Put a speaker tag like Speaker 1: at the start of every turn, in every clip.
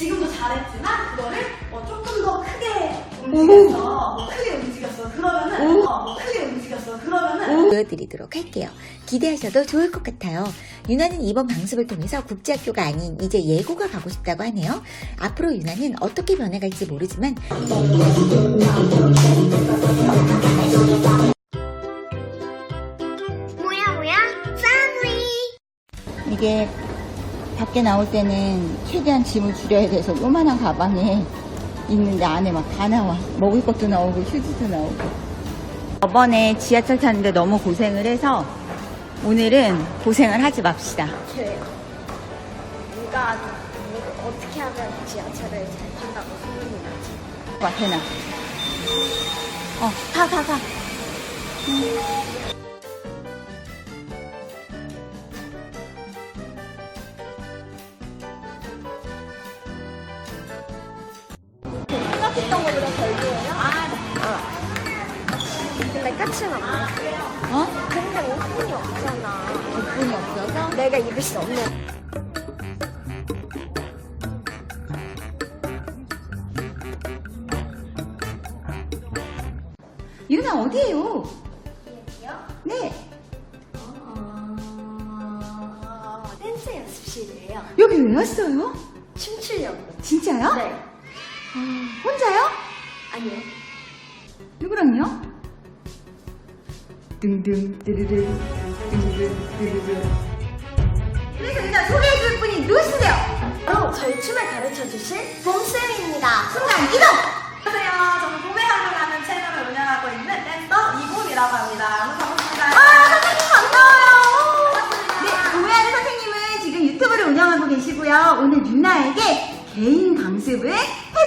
Speaker 1: 지금도 잘했지만 그거를 뭐 조금 더 크게 움직였어. 뭐 크게 움직였어. 그러면은 어, 뭐 크게 움직였어. 그러면은
Speaker 2: 보여드리도록 할게요. 기대하셔도 좋을 것 같아요. 유나는 이번 방송을 통해서 국제학교가 아닌 이제 예고가 가고 싶다고 하네요. 앞으로 유나는 어떻게 변해갈지 모르지만 밖에 나올 때는 최대한 짐을 줄여야 돼서 요만한 가방에 있는데 안에 막 다 나와. 먹을 것도 나오고 휴지도 나오고. 저번에 지하철 탔는데 너무 고생을 해서 오늘은 고생을 하지 맙시다.
Speaker 3: 그래요 누가 누가 어떻게 하면 지하철을 잘 탄다고 소문이 나지
Speaker 2: 와, 되나? 어, 가, 가, 가.
Speaker 3: 했던 것보다 덜 보여요? 아, 근데 끝은 없네
Speaker 2: 어?
Speaker 3: 근데 5분이 없잖아
Speaker 2: 덕분이 없어서?
Speaker 3: 내가 입을 수 없네
Speaker 2: 유나 어디에요?
Speaker 3: 여기요?
Speaker 2: 네.
Speaker 3: 어... 댄스 연습실이에요
Speaker 2: 여기 왜 왔어요?
Speaker 3: 춤추려고
Speaker 2: 진짜요?
Speaker 3: 네
Speaker 2: 혼자요?
Speaker 3: 아니요
Speaker 2: 누구랑요? 둥둥 뚜루루 둥둥 뚜루루 그래서 유나 소개해 줄 분이 누구신데요?
Speaker 3: 바로 저희 춤을 가르쳐 주실 봄쌤입니다
Speaker 2: 순간 이동!
Speaker 1: 안녕하세요. 저는 고백하려는 채널을 운영하고 있는 댄서 이곤이라고 합니다. 반갑습니다.
Speaker 2: 아 선생님 반가워요 네 고메아는 선생님은 지금 유튜브를 운영하고 계시고요 오늘 유나에게 개인 강습을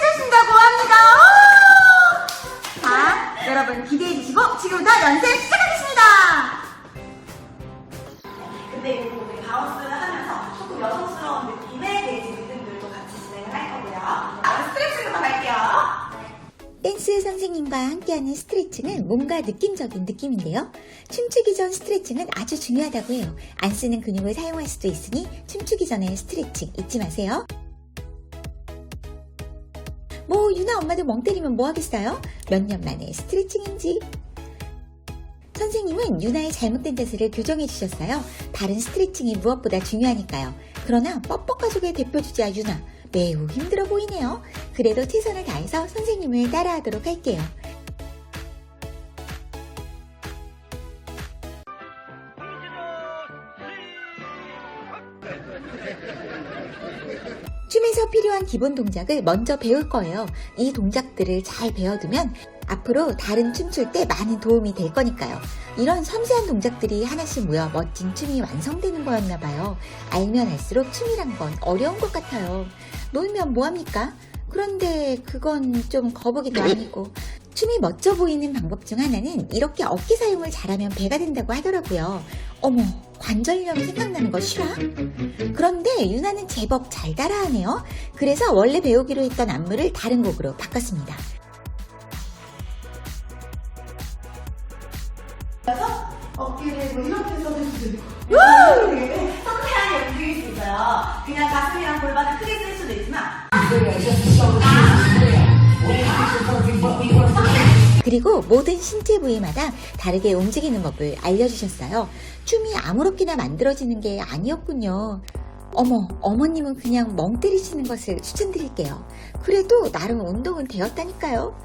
Speaker 2: 해주신다고 합니다 오! 자 여러분 기대해 주시고 지금부터 연습 시작하겠습니다
Speaker 1: 근데 이거 우리 바운스를 하면서 조금 여성스러운 느낌의 베이지 리듬들도 같이 진행을 할 거고요. 자, 스트레칭부터 갈게요.
Speaker 2: 댄스 선생님과 함께하는 스트레칭은 뭔가 느낌적인 느낌인데요. 춤추기 전 스트레칭은 아주 중요하다고 해요. 안 쓰는 근육을 사용할 수도 있으니 춤추기 전에 스트레칭 잊지 마세요. 뭐 유나 엄마도 멍 때리면 뭐 하겠어요? 몇 년 만에 스트레칭인지. 선생님은 유나의 잘못된 자세를 교정해 주셨어요. 다른 스트레칭이 무엇보다 중요하니까요. 그러나 뻑뻑 가족의 대표 주자 유나 매우 힘들어 보이네요. 그래도 최선을 다해서 선생님을 따라하도록 할게요. 필요한 기본 동작을 먼저 배울 거예요. 이 동작들을 잘 배워두면 앞으로 다른 춤출 때 많은 도움이 될 거니까요. 이런 섬세한 동작들이 하나씩 모여 멋진 춤이 완성되는 거였나 봐요. 알면 알수록 춤이란 건 어려운 것 같아요. 놀면 뭐합니까? 그런데 그건 좀 거북이도 아니고 춤이 멋져 보이는 방법 중 하나는 이렇게 어깨 사용을 잘하면 배가 된다고 하더라고요. 어머 관절염 생각나는 거 싫어? 그런데 유나는 제법 잘 따라하네요. 그래서 원래 배우기로 했던 안무를 다른 곡으로 바꿨습니다.
Speaker 1: 그래서 어깨를 뭐 이렇게 써줄 수도 있고 이렇게 섬세하게 움직일 수 있어요. 그냥 가슴이랑 골반을 크게 쓸 수도 있지만
Speaker 2: 그리고 모든 신체 부위마다 다르게 움직이는 법을 알려주셨어요. 춤이 아무렇게나 만들어지는 게 아니었군요. 어머, 어머님은 그냥 멍 때리시는 것을 추천드릴게요. 그래도 나름 운동은 되었다니까요.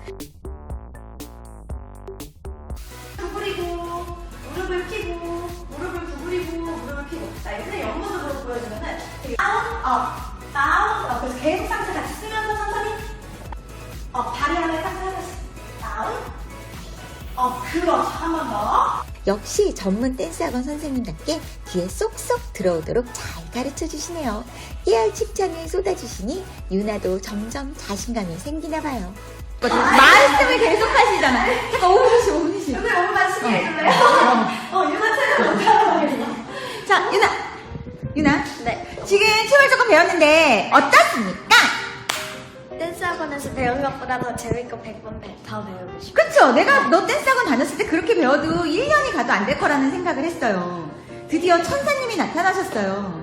Speaker 1: 구부리고 무릎을 펴고 무릎을 구부리고 무릎을 펴고. 자 이제 옆모습으로 보여주면은 다운 업 다운 업 그래서 계속 상체 같이 쓰면서 천천히 업 다리 하나에 상체 하나씩 다운 업 그렇죠. 한 번 더
Speaker 2: 역시 전문 댄스 학원 선생님답게 귀에 쏙쏙 들어오도록 잘 가르쳐 주시네요. 깨알 칭찬을 쏟아주시니 유나도 점점 자신감이 생기나 봐요. 말씀을 계속 하시잖아. 잠깐 5분 쉬 5분 쉬
Speaker 1: 여기 엄마 시계 해줄래요? 어 유나 체력 못하는
Speaker 2: 자, 유나. 유나.
Speaker 3: 네
Speaker 2: 지금 춤을 조금 배웠는데 어떻습니까?
Speaker 3: 댄스 학원에서 배운 것보다 더 재밌고 100번 배- 더 배우고 싶어요
Speaker 2: 그쵸? 내가 너 댄스학원 다녔을 때 그렇게 배워도 1년이 가도 안 될 거라는 생각을 했어요. 드디어 천사님이 나타나셨어요.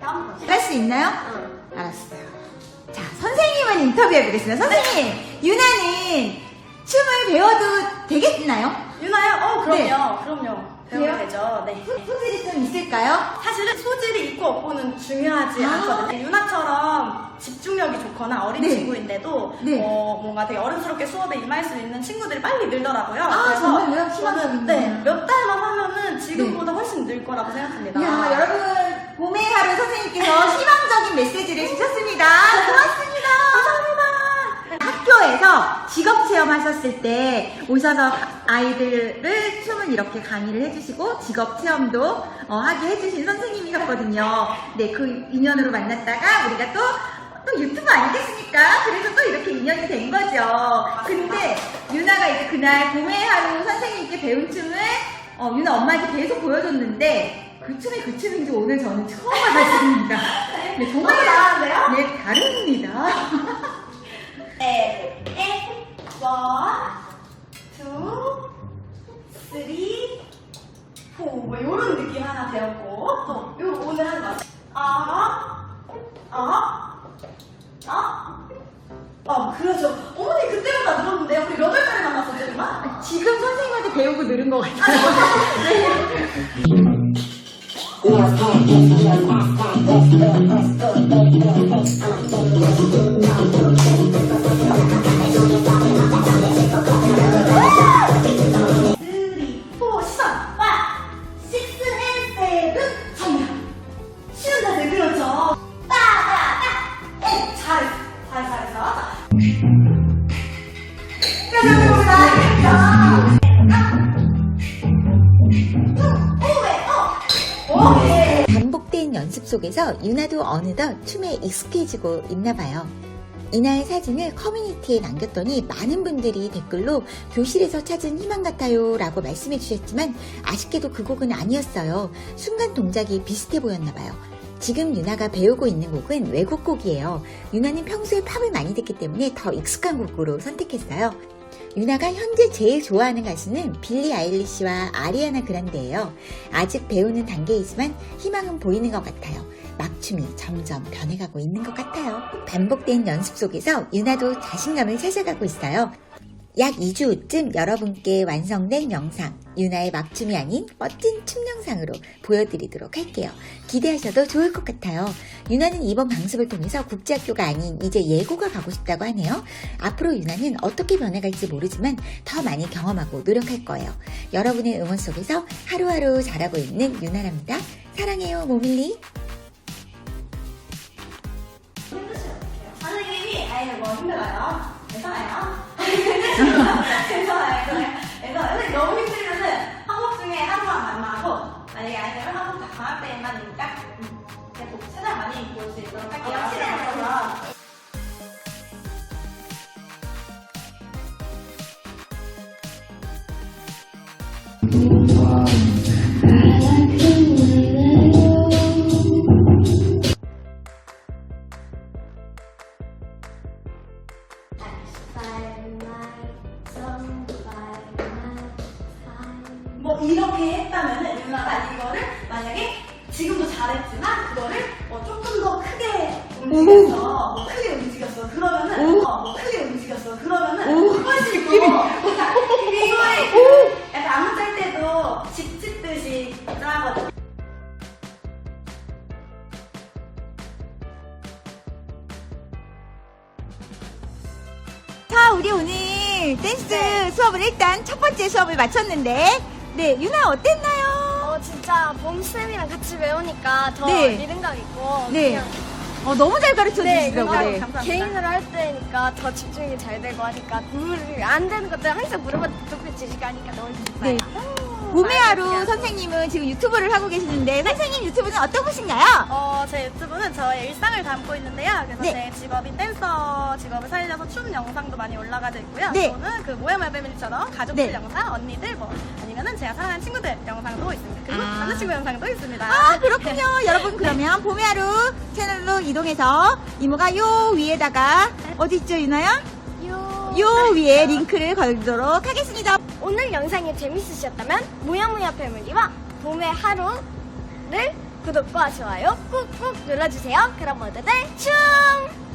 Speaker 3: 다음
Speaker 2: 번할수 있나요?
Speaker 3: 응.
Speaker 2: 알았어요. 자, 선생님. 한번 인터뷰해 보겠습니다. 선생님, 유나는 춤을 배워도 되겠나요?
Speaker 1: 유나요? 어, 그럼요.
Speaker 2: 네.
Speaker 1: 그럼요.
Speaker 2: 그래요?
Speaker 1: 배우면 되죠. 네.
Speaker 2: 소- 소질이 좀 있을까요?
Speaker 1: 사실은 소질이 있고 없고는 중요하지
Speaker 2: 아.
Speaker 1: 않거든요. 유나처럼 집중력이 좋거나 어린
Speaker 2: 네.
Speaker 1: 친구인데도
Speaker 2: 네.
Speaker 1: 어, 뭔가 되게 어른스럽게 수업에 임할 수 있는 친구들이 빨리 늘더라고요.
Speaker 2: 아, 정말요? 희망적이네요.
Speaker 1: 저는 네, 몇 달만 하면은 지금보다 훨씬 늘 거라고 생각합니다.
Speaker 2: 이야, 여러분, 봄의 하루 선생님께서 희망적인 메시지를 주셨습니다. 고맙습니다. 학교에서 직업 체험하셨을 때 오셔서 아이들을 춤을 이렇게 강의를 해주시고 직업 체험도 어, 하게 해주신 선생님이셨거든요. 네, 그 인연으로 만났다가 우리가 또, 또 유튜브 아니겠습니까? 그래서 또 이렇게 인연이 된 거죠. 근데 유나가 이제 그날 봄의 하루 선생님께 배운 춤을 어, 유나 엄마한테 계속 보여줬는데 그 춤이 그 춤인지 오늘 저는 처음 알았습니다. 네, 정말
Speaker 1: 너무 잘하는데요?
Speaker 2: 네, 다릅니다.
Speaker 1: 네, 에, 원, 투, 쓰리, 포. 뭐 이런 느낌 하나 배웠고 또 요 오늘 한 거. 아, 아, 아. 아, 그렇죠. 어머니 그때보다 늘었는데요? 우리 몇월 달에 만났었죠, 누나?
Speaker 2: 지금 선생님한테 배우고 늘은 것 같아요.
Speaker 1: 쓰리,
Speaker 2: 속에서 유나도 어느덧 춤에 익숙해지고 있나 봐요. 이날 사진을 커뮤니티에 남겼더니 많은 분들이 댓글로 교실에서 찾은 희망 같아요 라고 말씀해 주셨지만 아쉽게도 그 곡은 아니었어요. 순간 동작이 비슷해 보였나 봐요. 지금 유나가 배우고 있는 곡은 외국 곡이에요. 유나는 평소에 팝을 많이 듣기 때문에 더 익숙한 곡으로 선택했어요. 유나가 현재 제일 좋아하는 가수는 빌리 아일리시와 아리아나 그란데예요. 아직 배우는 단계이지만 희망은 보이는 것 같아요. 막춤이 점점 변해가고 있는 것 같아요. 반복된 연습 속에서 유나도 자신감을 찾아가고 있어요. 약 2주 후쯤 여러분께 완성된 영상, 유나의 막춤이 아닌 멋진 춤 영상으로 보여드리도록 할게요. 기대하셔도 좋을 것 같아요. 유나는 이번 강습을 통해서 국제학교가 아닌 이제 예고가 가고 싶다고 하네요. 앞으로 유나는 어떻게 변해갈지 모르지만 더 많이 경험하고 노력할 거예요. 여러분의 응원 속에서 하루하루 자라고 있는 유나랍니다. 사랑해요, 모밀리.
Speaker 1: 선생님이 아이는 뭐 힘들어요? 괜찮아요? 그래서 선생님 너무 힘들면은 한국 중에 한번 만나고 만약에 아이들은 한국 다 방학 때만이니까 음, 계속 최대한 많이 볼수 있도록 할게요. 최대한 뭐 이렇게 했다면은 유나가 이거를 만약에 지금도 잘했지만 그거를 뭐 조금 더 크게 움직였어 뭐 크게 움직였어. 그러면은 어, 뭐 크게 움직였어. 그러면은 훨씬 더 그러니까 이거에 약간 안무 짤 때도 집 찍듯이 짜거든.
Speaker 2: 자, 우리 오늘 댄스 수업을 일단 첫 번째 수업을 마쳤는데, 네, 유나 어땠나요?
Speaker 3: 어, 진짜 봄쌤이랑 같이 배우니까 더
Speaker 2: 네.
Speaker 3: 리듬감 있고
Speaker 2: 네.
Speaker 3: 그냥
Speaker 2: 어, 너무 잘 가르쳐
Speaker 3: 네,
Speaker 2: 주시더라고요.
Speaker 3: 그냥
Speaker 2: 네.
Speaker 1: 감사합니다.
Speaker 3: 개인으로 할 때니까 더 집중이 잘 되고 하니까 물안 되는 것들 항상 물어봤는데 똑같이 지시하니까 너무 좋아요.
Speaker 2: 네. 봄의 하루 선생님은 지금 유튜브를 하고 계시는데, 선생님 유튜브는 어떤 곳인가요?
Speaker 1: 어, 제 유튜브는 저의 일상을 담고 있는데요. 그래서
Speaker 2: 네.
Speaker 1: 제 직업인 댄서 직업을 살려서 춤 영상도 많이 올라가져 있고요.
Speaker 2: 네.
Speaker 1: 저는 그 모야모야 패밀리처럼 가족들
Speaker 2: 네.
Speaker 1: 영상, 언니들 뭐 아니면은 제가 사랑하는 친구들 영상도 있습니다. 그리고
Speaker 2: 아.
Speaker 1: 남자친구 영상도 있습니다.
Speaker 2: 아, 그렇군요. 여러분, 그러면 봄의 하루 채널로 이동해서 이모가 요 위에다가, 어디 있죠, 유나야?
Speaker 3: 요.
Speaker 2: 요 위에 링크를 걸도록 하겠습니다.
Speaker 3: 오늘 영상이 재밌으셨다면 모야모야 패밀리와 봄의 하루를 구독과 좋아요 꾹꾹 눌러주세요. 그럼 모두들 춤!